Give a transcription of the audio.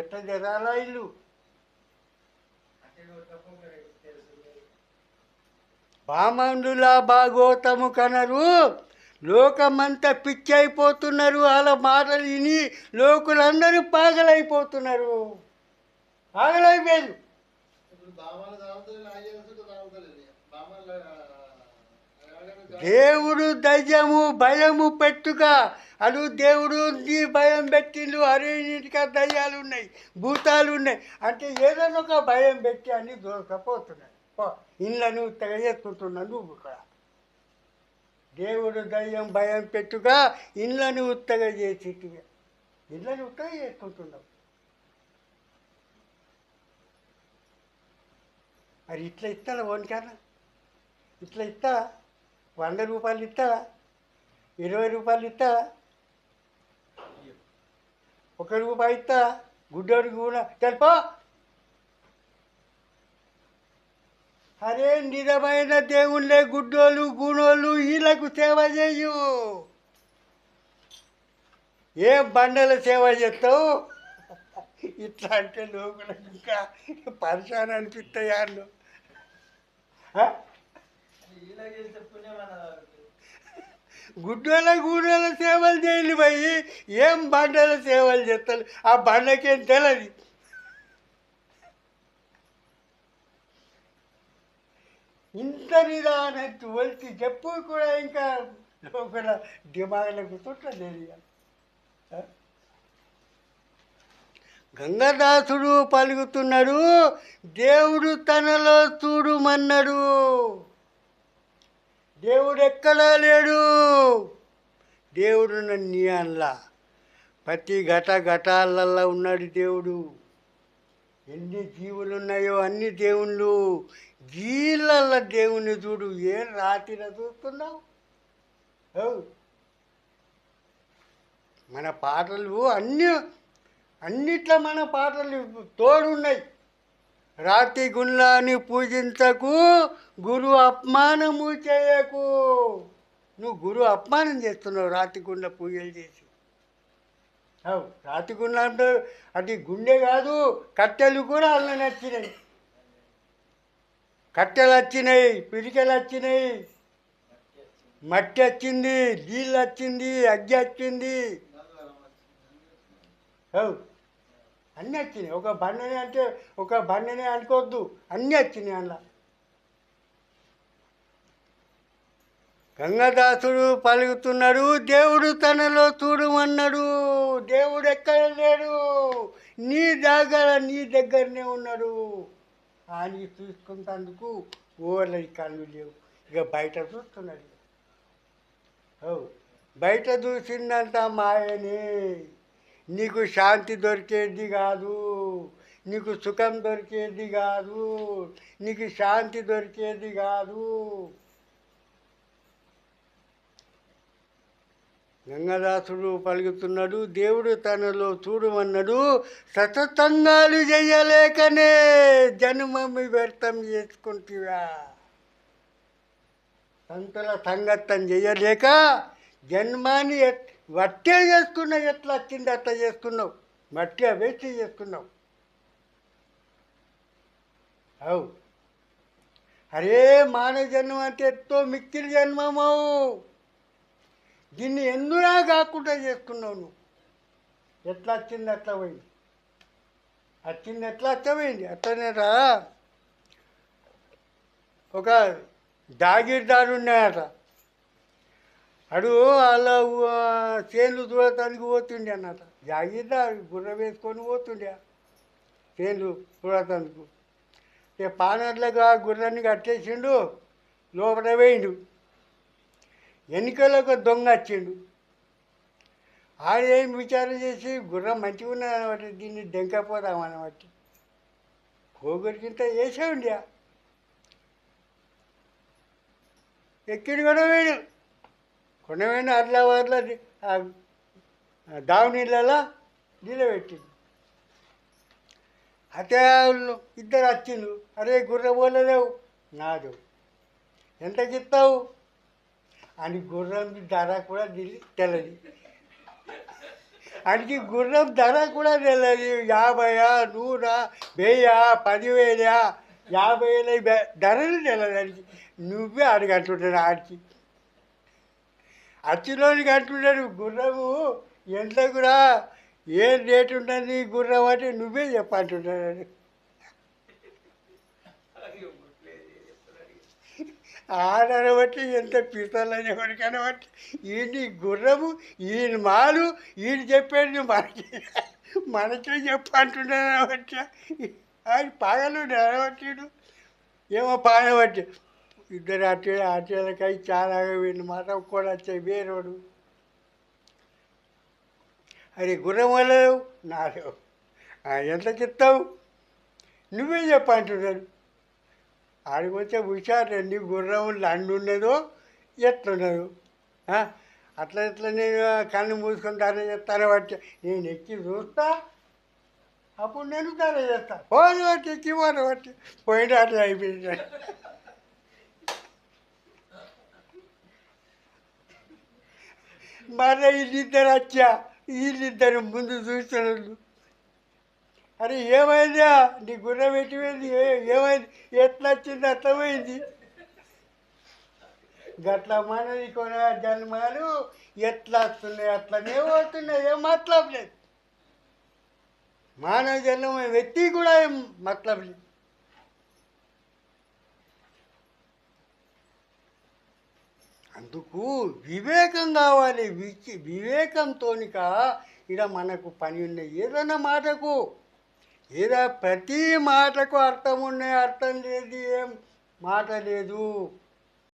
ఎట్లా జరాలా ఇల్లు? బామండుల బాగోతము కనరు. లోకమంతా పిచ్చి అయిపోతున్నారు వాళ్ళ మాటలు విని లోకులందరూ పాగలైపోతున్నారు. పాగలైపోయారు. దేవుడు దయ్యము భయము పెట్టుక అడు దేవుడు నీ భయం పెట్టిండు. అరే నీటిగా దయ్యాలు ఉన్నాయి భూతాలు ఉన్నాయి అంటే ఏదైనా ఒక భయం పెట్టి అని దొరకపోతున్నాయి. పో ఇళ్ళను తెగేసుకుంటున్నా నువ్వు ఇక్కడ. దేవుడు దయ్యం భయం పెట్టుక ఇళ్ళను ఉత్తగ చేసేటివి ఇళ్ళని ఉత్తగ చేసుకుంటున్నావు మరి ఇట్లా ఇస్తారా ఓన్కారా ఇట్లా ఇస్తారా? వంద రూపాయలు ఇస్తారా ఇరవై రూపాయలు ఇస్తారా ఒక రూపాయి ఇస్తారా గుడ్డోడికి కూడా. తెలుపో అరే నిజమైన దేవుళ్ళే గుడ్డోళ్ళు గూనోళ్ళు వీళ్ళకు సేవ చేయు. ఏ బండల సేవ చేస్తావు? ఇట్లా అంటే లోకులకు ఇంకా పరిశాన్ అనిపిస్తాయి వాళ్ళు గుడ్డోళ్ళ గూడోళ్ళ సేవలు చేయాలి పోయి ఏం బండల సేవలు చేస్తారు? ఆ బండకేం తెలియదు ఇంత నిదానట్టు తోల్చి చెప్పు కూడా ఇంకా లోపల దిమాగలకు చుట్టలేదు గంగదాసుడు పలుకుతున్నాడు దేవుడు తనలో చూడుమన్నాడు. దేవుడు ఎక్కడా లేడు? దేవుడు నన్ను అనలా. ప్రతి ఘట ఘటాలల్లో ఉన్నాడు దేవుడు. ఎన్ని జీవులు ఉన్నాయో అన్ని దేవుళ్ళు. జీళ్ళల్లో దేవుని చూడు ఏం రాతిలో చూస్తున్నావు? మన పాటలు అన్ని అన్నిట్లో మన పాటలు తోడున్నాయి. రాతి గుండాన్ని పూజించకు గురు అపమానము చేయకు. నువ్వు గురువు అపమానం చేస్తున్నావు రాతి గుండ పూజలు చేసి. అవు రాతి గుండ అంటే అది గుండె కాదు కట్టెలు కూడా అల్ల నచ్చినాయి. కట్టెలు వచ్చినాయి పిడికెలు వచ్చినాయి. మట్టి వచ్చింది నీళ్ళు వచ్చింది అగ్గి వచ్చింది. అవు అన్నీ వచ్చినాయి. ఒక బండిని అంటే ఒక బండిని అనుకోవద్దు. అన్నీ వచ్చినాయి అందులో. గంగదాసుడు పలుకుతున్నాడు దేవుడు తనలో చూడమన్నాడు. దేవుడు ఎక్కడ లేడు? నీ దగ్గర నీ దగ్గరనే ఉన్నాడు. అని చూసుకుంటందుకు ఓళ్ళ కళ్ళు లేవు. ఇక బయట చూస్తున్నాడు. ఓ బయట చూసిందంతా మాయనే. నీకు శాంతి దొరికేది కాదు నీకు సుఖం దొరికేది కాదు నీకు శాంతి దొరికేది కాదు. గంగదాసుడు పలుకుతున్నాడు దేవుడు తనలో చూడమన్నాడు సతతంగాలు చేయలేకనే జన్మమి వ్యర్థం చేసుకుంటువా సంతుల సంగతం చేయలేక జన్మాన్ని వట్టే చేసుకున్నావు ఎట్లా వచ్చింది అట్లా చేసుకున్నావు? మట్టి వేస్ట్ చేసుకున్నావు. అవు. అరే మానవ జన్మ అంటే ఎంతో మిక్కిలి జన్మమవు దీన్ని ఎందురా కాకుండా చేసుకున్నావు నువ్వు? ఎట్లా వచ్చింది అట్లా పోయింది? వచ్చింది ఎట్లా అట్లా పోయింది? అట్లనే రా. ఒక జాగీర్దారు ఉన్నాయట అడు అలా చేన్లు చూడటానికి పోతుండే అన్నట. జాగీర్దారు గుర్ర వేసుకొని పోతుండే. చేన్లు చూడటానికి ఇక పానర్లకు ఆ గుర్రాన్ని కట్టేసిండు లోపల వేయిండు వెనుకలో ఒక దొంగ వచ్చిండు. ఆడేం విచారం చేసి గుర్రం మంచిగా ఉన్నదన్నమాట దీన్ని దెంకపోదామన్నమాట కోగురికింత వేసే ఉండే ఎక్కిడు కూడా వేడు కొండవేణి అట్లా వాట్ల నిలబెట్టింది నీళ్ళలో అతే ఇద్దరు వచ్చిండు అరే గుర్ర పోలేదేవు నాదు. ఎంత చెప్తావు? అని గుర్రం ధర కూడా దిల్లి తెల్లది అడిగి గుర్రం ధర కూడా తెలియదు యాభైయా నూరా వెయ్యా పదివేలా యాభై వేల బె- ధరలు తెలియదు అడిగి నువ్వే అడగంటున్నాడు ఆడికి. అచ్చిలోనికి అంటున్నాడు గుర్రము ఎంత కూడా ఏం రేటు ఉన్నది గుర్రం అంటే నువ్వే చెప్పంటున్నాడు ఆడన బట్టి ఎంత పిసలని ఎవరికైనా బట్టి ఈయన గుర్రము ఈయన మాలు ఈయన చెప్పేది మనకి మనకే చెప్పంటున్నాడు బట్టి. ఆయన పాగలు నెరబట్టిడు ఏమో పాగబట్టి. ఇద్దరు అటు అటులకై చాలా వీళ్ళు మాట కూడా వచ్చాయి వేరోడు. అరే గుర్రం వల్ల నాడు ఎంత చెప్తావు? నువ్వే చెప్పంటున్నాడు ఆడికొచ్చే హుషారు నీ గుర్రం లండు ఉన్నదో ఎట్లున్నదో. అట్లా ఇట్లా నేను కన్ను మూసుకొని చెప్తాను చేస్తాను నేను ఎక్కి చూస్తా అప్పుడు నేను ధర చేస్తా. పోను బట్టి ఎక్కి పోను బట్టి పోయిన అట్లా అయిపోయింది. మరి వీళ్ళిద్దరు వచ్చా వీళ్ళిద్దరు ముందు చూస్తున్నారు. అరే ఏమైందా? నీ గుర్ర పెట్టిపోయింది ఏ- ఏమైంది? ఎట్లా వచ్చింది అట్లా పోయింది గట్ల మనది కొన జన్మాలు? ఎట్లా వస్తున్నాయి అట్లనే పోతున్నాయి. ఏం మతలబ్ లేదు మానవ జన్మ వ్యక్తి కూడా ఏం మతలబ్ లేదు అందుకు వివేకం కావాలి. విచి వివేకంతోనిక ఇక మనకు పని ఉన్నాయి ఏదైనా మాటకు. ఏదో ప్రతి మాటకు అర్థం ఉన్నాయి అర్థం లేదు ఏం మాట లేదు.